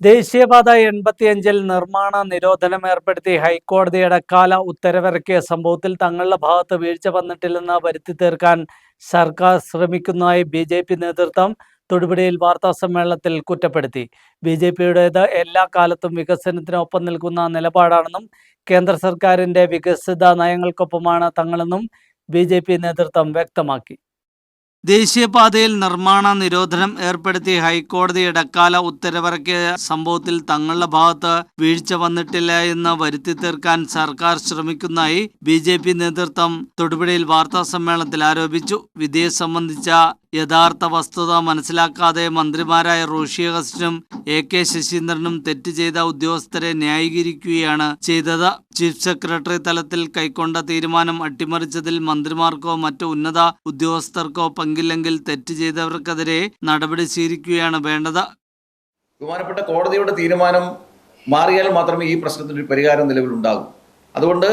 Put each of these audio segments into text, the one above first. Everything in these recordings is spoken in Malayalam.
ദേശീയപാത എൺപത്തിയഞ്ചിൽ നിർമ്മാണ നിരോധനം ഏർപ്പെടുത്തി ഹൈക്കോടതി കാല ഉത്തരവിറക്കിയ സംഭവത്തിൽ തങ്ങളുടെ ഭാഗത്ത് വീഴ്ച വന്നിട്ടില്ലെന്ന് വരുത്തി തീർക്കാൻ സർക്കാർ ശ്രമിക്കുന്നതായി ബി ജെ പി നേതൃത്വം തൊടുപുഴയിൽ വാർത്താ സമ്മേളനത്തിൽ കുറ്റപ്പെടുത്തി. ബി ജെ പിയുടേത് എല്ലാ കാലത്തും വികസനത്തിനൊപ്പം നിൽക്കുന്ന നിലപാടാണെന്നും കേന്ദ്ര സർക്കാരിന്റെ വികസിത നയങ്ങൾക്കൊപ്പമാണ് തങ്ങളെന്നും ബി ജെ പി നേതൃത്വം വ്യക്തമാക്കി. ദേശീയപാതയിൽ നിർമ്മാണ നിരോധനം ഏർപ്പെടുത്തി ഹൈക്കോടതി ഇടക്കാല ഉത്തരവിറക്കിയ സംഭവത്തിൽ തങ്ങളുടെ ഭാഗത്ത് വീഴ്ച വന്നിട്ടില്ല എന്ന് വരുത്തി തീർക്കാൻ സർക്കാർ ശ്രമിക്കുന്നതായി ബി നേതൃത്വം തൊടുപുഴയിൽ വാർത്താ സമ്മേളനത്തിൽ ആരോപിച്ചു. വിധിയെ സംബന്ധിച്ച യഥാർത്ഥ വസ്തുത മനസ്സിലാക്കാതെ മന്ത്രിമാരായ റോഷി അഗസ്റ്റിനും എ കെ ശശീന്ദ്രനും തെറ്റ് ചെയ്ത ഉദ്യോഗസ്ഥരെ ന്യായീകരിക്കുകയാണ് ചെയ്തത്. ചീഫ് സെക്രട്ടറി തലത്തിൽ കൈക്കൊണ്ട തീരുമാനം അട്ടിമറിച്ചതിൽ മന്ത്രിമാർക്കോ മറ്റു ഉന്നത ഉദ്യോഗസ്ഥർക്കോ പങ്കില്ലെങ്കിൽ തെറ്റ് ചെയ്തവർക്കെതിരെ നടപടി സ്വീകരിക്കുകയാണ് വേണ്ടത്. ബഹുമാനപ്പെട്ട കോടതിയുടെ തീരുമാനം മാറിയാൽ മാത്രമേ ഈ പ്രശ്നത്തിന് ഒരു പരിഹാരം നിലവിലുണ്ടാകൂ. അതുകൊണ്ട്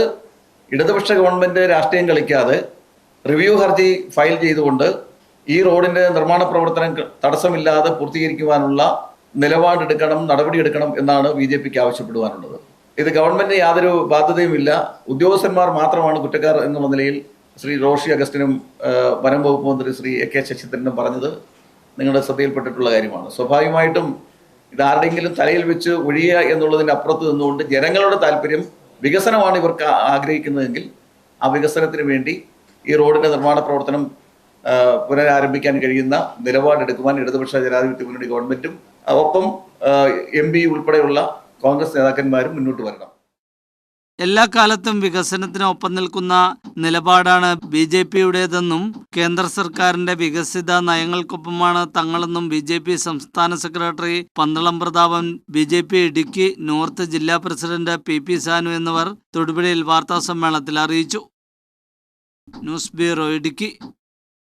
ഇടതുപക്ഷ ഗവൺമെന്റ് രാഷ്ട്രീയം കളിക്കാതെ റിവ്യൂ ഹർജി ഫയൽ ചെയ്തുകൊണ്ട് ഈ റോഡിന്റെ നിർമ്മാണ പ്രവർത്തനം തടസ്സമില്ലാതെ പൂർത്തീകരിക്കുവാനുള്ള നിലപാടെടുക്കണം നടപടിയെടുക്കണം എന്നാണ് ബി ജെ പിക്ക് ആവശ്യപ്പെടുവാനുള്ളത്. ഇത് ഗവൺമെന്റിന് യാതൊരു ബാധ്യതയുമില്ല. ഉദ്യോഗസ്ഥന്മാർ മാത്രമാണ് കുറ്റക്കാർ എന്നുള്ള നിലയിൽ ശ്രീ റോഷി അഗസ്റ്റിനും വനം വകുപ്പ് മന്ത്രി ശ്രീ എ കെ ശശീന്ദ്രനും പറഞ്ഞത് നിങ്ങളുടെ ശ്രദ്ധയിൽപ്പെട്ടിട്ടുള്ള കാര്യമാണ്. സ്വാഭാവികമായിട്ടും ഇത് തലയിൽ വെച്ച് ഒഴിയുക എന്നുള്ളതിന്റെ അപ്പുറത്ത് നിന്നുകൊണ്ട് ജനങ്ങളുടെ താല്പര്യം വികസനമാണ് ഇവർക്ക് ആഗ്രഹിക്കുന്നതെങ്കിൽ ആ വികസനത്തിന് വേണ്ടി ഈ റോഡിന്റെ നിർമ്മാണ പ്രവർത്തനം പുനരാരംഭിക്കാൻ കഴിയുന്ന നിലപാടെടുക്കുവാൻ ഇടതുപക്ഷ ജനാധിപത്യ മുന്നണി ഗവൺമെന്റും ഒപ്പം എം പി ഉൾപ്പെടെയുള്ള കോൺഗ്രസ് നേതാക്കന്മാരും മുന്നോട്ട് വരണം. എല്ലാ കാലത്തും വികസനത്തിന് ഒപ്പം നിൽക്കുന്ന നിലപാടാണ് ബി ജെ പിയുടേതെന്നും കേന്ദ്ര സർക്കാരിന്റെ വികസിത നയങ്ങൾക്കൊപ്പമാണ് തങ്ങളെന്നും ബി ജെ പി സംസ്ഥാന secretary Pandalam Prathapan B J P Idukki north ജില്ലാ പ്രസിഡന്റ് പി പി സാനു എന്നിവർ തൊടുപുഴയിൽ വാർത്താസമ്മേളനത്തിൽ അറിയിച്ചു. News bureau Idukki.